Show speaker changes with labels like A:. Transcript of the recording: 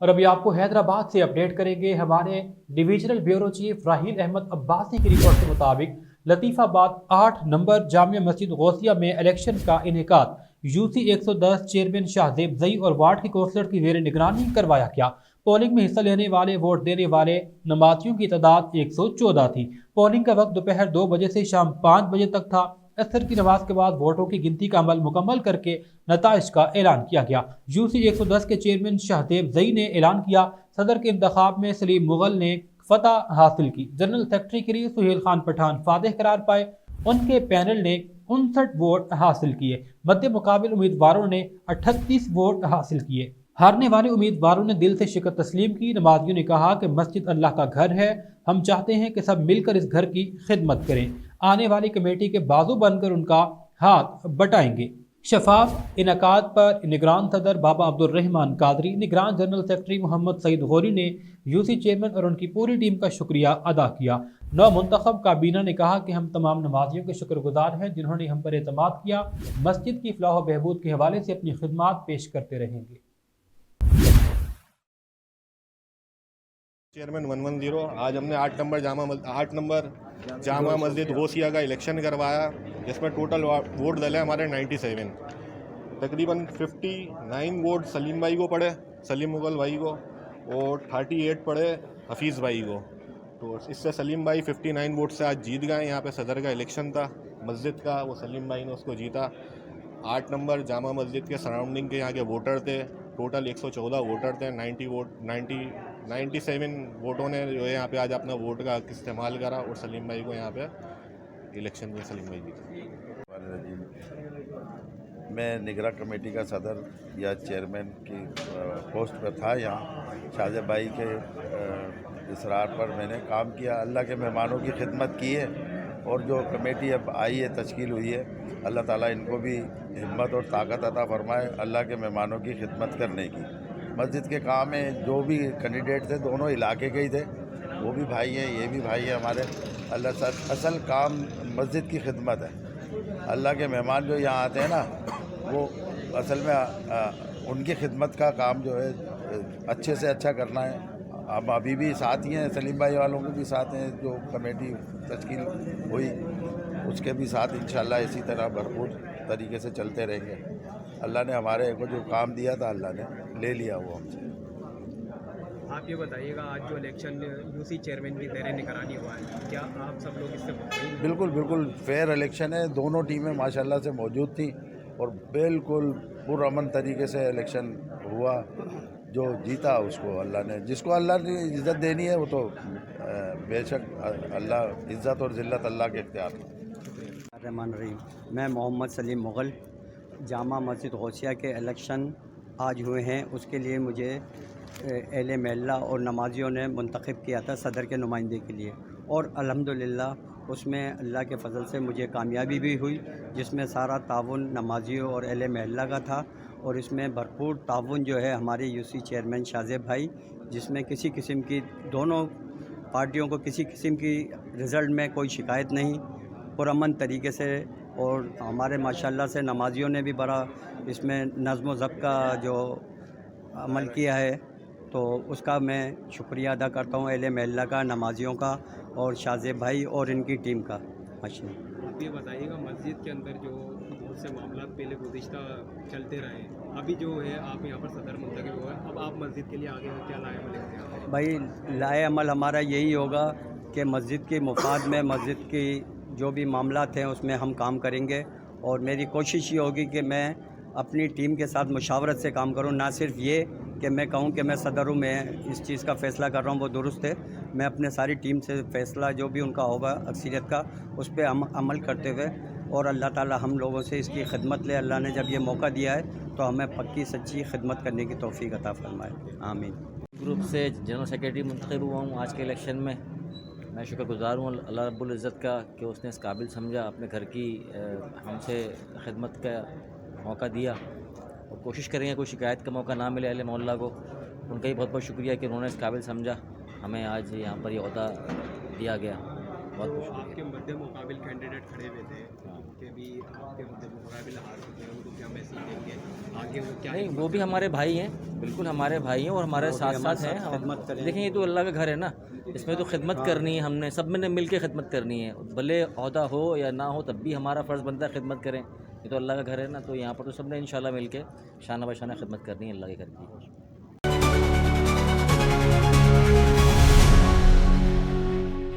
A: اور ابھی آپ کو حیدرآباد سے اپڈیٹ کریں گے ہمارے divisional bureau chief Raheel Ahmed Abbasi کی رپورٹ کے مطابق لطیف آباد آٹھ نمبر جامع مسجد غوثیہ میں الیکشن کا انعقاد۔ یو سی ایک سو دس چیئرمین شاہزیب زئی اور وارڈ کے کونسلر کی زیر نگرانی کروایا گیا۔ پولنگ میں حصہ لینے والے، ووٹ دینے والے نمازیوں کی تعداد ایک سو چودہ تھی۔ پولنگ کا وقت دوپہر دو بجے سے شام پانچ بجے تک تھا۔ اثر کی نماز کے بعد ووٹوں کی گنتی کا عمل مکمل کر کے نتائج کا اعلان کیا گیا۔ یو سی ایک سو دس کے چیئرمین شاہدیب زئی نے اعلان کیا، صدر کے انتخاب میں سلیم مغل نے فتح حاصل کی۔ جنرل سیکرٹری کے لیے سہیل خان پٹھان فاتح قرار پائے، ان کے پینل نے انسٹھ ووٹ حاصل کیے۔ مد مقابل امیدواروں نے اٹھتیس ووٹ حاصل کیے۔ ہارنے والے امیدواروں نے دل سے شکر تسلیم کی۔ نمازیوں نے کہا کہ مسجد اللہ کا گھر ہے۔ ہم چاہتے ہیں کہ سب مل کر اس گھر کی خدمت کریں۔ آنے والی کمیٹی کے بازو بن کر ان کا ہاتھ بٹائیں گے۔ شفاف، انعقاد پر نگران صدر بابا عبد الرحمان قادری، نگران جنرل سیکرٹری محمد سعید غوری نے یو سی چیئرمین اور ان کی پوری ٹیم کا شکریہ ادا کیا۔ نو منتخب کابینہ نے کہا کہ ہم تمام نمازیوں کے شکر گزار ہیں جنہوں نے ہم پر اعتماد کیا۔ مسجد کی فلاح و بہبود کے حوالے سے اپنی خدمات پیش کرتے رہیں گے۔
B: چیئرمین ون ون زیرو آج ہم نے آٹھ نمبر جامع مسجد آٹھ نمبر جامع مسجد غوثیہ کا الیکشن کروایا، جس میں ٹوٹل ووٹ ڈلے ہمارے نائنٹی سیون تقریباً ففٹی نائن ووٹ سلیم بھائی کو پڑے، سلیم مغل بھائی کو، اور تھرٹی ایٹ پڑے حفیظ بھائی کو۔ تو اس سے سلیم بھائی ففٹی نائن ووٹ سے آج جیت گئے، یہاں پہ صدر کا الیکشن تھا، مسجد کا، وہ سلیم بھائی نے اس کو جیتا۔ آٹھ نمبر جامع مسجد کے سراؤنڈنگ کے یہاں کے ووٹر تھے ٹوٹل ایک سو چودہ ووٹر تھے، ninety vote ninety ninety seven ووٹوں نے جو ہے یہاں پہ آج اپنا ووٹ کا استعمال کرا اور سلیم بھائی کو یہاں پہ الیکشن میں سلیم بھائی جیتے
C: میں نگراں کمیٹی کا صدر یا چیئرمین کی پوسٹ پر تھا یہاں۔ شاہ بھائی کے اصرار پر میں نے کام کیا۔ اللہ کے مہمانوں کی خدمت کی ہے اور جو کمیٹی اب آئی ہے، تشکیل ہوئی ہے، اللہ تعالیٰ ان کو بھی ہمت اور طاقت عطا فرمائے، اللہ کے مہمانوں کی خدمت کرنے کی۔ مسجد کے کام میں جو بھی کینڈیڈیٹ تھے، دونوں علاقے کے ہی تھے۔ وہ بھی بھائی ہیں، یہ بھی بھائی ہیں ہمارے۔ اللہ سر اصل کام مسجد کی خدمت ہے۔ اللہ کے مہمان جو یہاں آتے ہیں نا، وہ اصل میں ان کی خدمت کا کام جو ہے، اچھے سے اچھا کرنا ہے۔ ہم ابھی بھی ساتھ ہی ہیں، سلیم بھائی والوں کے بھی ساتھ ہیں، جو کمیٹی تشکیل ہوئی، اس کے بھی ساتھ انشاءاللہ اسی طرح بھرپور طریقے سے چلتے رہیں گے۔ اللہ نے ہمارے کو جو کام دیا تھا اللہ نے لے لیا وہ ہم سے۔
D: آپ یہ بتائیے گا آج جو الیکشن یو سی چیئرمین کی زیر نگرانی ہوا ہے کیا آپ سب لوگ اس سے؟
C: بالکل بالکل فیئر الیکشن ہے۔ دونوں ٹیمیں ماشاءاللہ سے موجود تھیں اور بالکل پرامن طریقے سے الیکشن ہوا۔ جو جیتا اس کو اللہ نے جس کو اللہ نے عزت دینی ہے وہ تو بے شک اللہ عزت اور ذلت اللہ کے اختیار میں۔
E: رحمان الرحیم۔ میں محمد سلیم مغل، جامع مسجد غوثیہ کے الیکشن آج ہوئے ہیں۔ اس کے لیے مجھے اہل محلہ اور نمازیوں نے منتخب کیا تھا صدر کے نمائندے کے لیے۔ اور الحمدللہ، اس میں اللہ کے فضل سے مجھے کامیابی بھی ہوئی، جس میں سارا تعاون نمازیوں اور اہل محلہ کا تھا۔ اور اس میں بھرپور تعاون جو ہے ہمارے یو سی چیئرمین شازیب بھائی، جس میں کسی قسم کی، دونوں پارٹیوں کو کسی قسم کی رزلٹ میں کوئی شکایت نہیں۔ پرامن طریقے سے اور ہمارے ماشاءاللہ سے نمازیوں نے بھی بڑا اس میں نظم و ضبط کا جو عمل کیا ہے تو اس کا میں شکریہ ادا کرتا ہوں اہل محلہ کا نمازیوں کا اور شازیب بھائی اور ان کی ٹیم کا۔ ماشاء
D: آپ یہ بتائیے گا مسجد کے اندر جو بہت سے معاملات پہلے گزشتہ چلتے رہے ہیں ابھی جو ہے آپ یہاں پر صدر منتخب ہوا اب آپ مسجد کے لیے آگے کیا لائے عمل
E: بھائی لائے عمل ہمارا یہی ہوگا کہ مسجد کی مفاد میں مسجد کی جو بھی معاملات ہیں اس میں ہم کام کریں گے اور میری کوشش یہ ہوگی کہ میں اپنی ٹیم کے ساتھ مشاورت سے کام کروں، نہ صرف یہ کہ میں کہوں کہ میں صدر ہوں، میں اس چیز کا فیصلہ کر رہا ہوں، وہ درست ہے۔ میں اپنے ساری ٹیم سے فیصلہ جو بھی ان کا ہوگا، اکثریت کا، اس پہ ہم عمل کرتے ہوئے اور اللہ تعالی ہم لوگوں سے اس کی خدمت لے۔ اللہ نے جب یہ موقع دیا ہے تو ہمیں پکی سچی خدمت کرنے کی توفیق عطا فرمائے۔ آمین۔
F: گروپ سے جنرل سیکریٹری منتخب ہوا ہوں آج کے الیکشن میں۔ میں شکر گزار ہوں اللہ رب العزت کا کہ اس نے اس قابل سمجھا اپنے گھر کی ہم سے خدمت کا موقع دیا اور کوشش کریں گے کوئی شکایت کا موقع نہ ملے اہل محلہ کو۔ ان کا ہی بہت بہت شکریہ کہ انہوں نے اس قابل سمجھا۔ ہمیں آج یہاں پر یہ عہدہ دیا گیا۔ بہت بہت
D: آپ کے مد مقابل کینڈیڈیٹ کھڑے ہوئے تھے۔
F: وہ نہیں وہ بھی ہمارے بھائی ہیں۔ بالکل ہمارے
E: بھائی ہیں
F: اور
E: ہمارے
F: ساتھ ساتھ
E: ہیں۔
F: دیکھیں
E: یہ تو
F: اللہ کا گھر ہے نا۔ اس میں تو خدمت کرنی ہے، ہم نے سب میں نے مل کے خدمت کرنی ہے۔ بھلے عہدہ ہو یا نہ ہو، تب بھی ہمارا فرض بنتا ہے خدمت کریں۔ یہ تو اللہ کا گھر ہے نا، تو یہاں پر تو سب نے انشاءاللہ مل کے شانہ بشانہ خدمت کرنی ہے اللہ کے گھر کی۔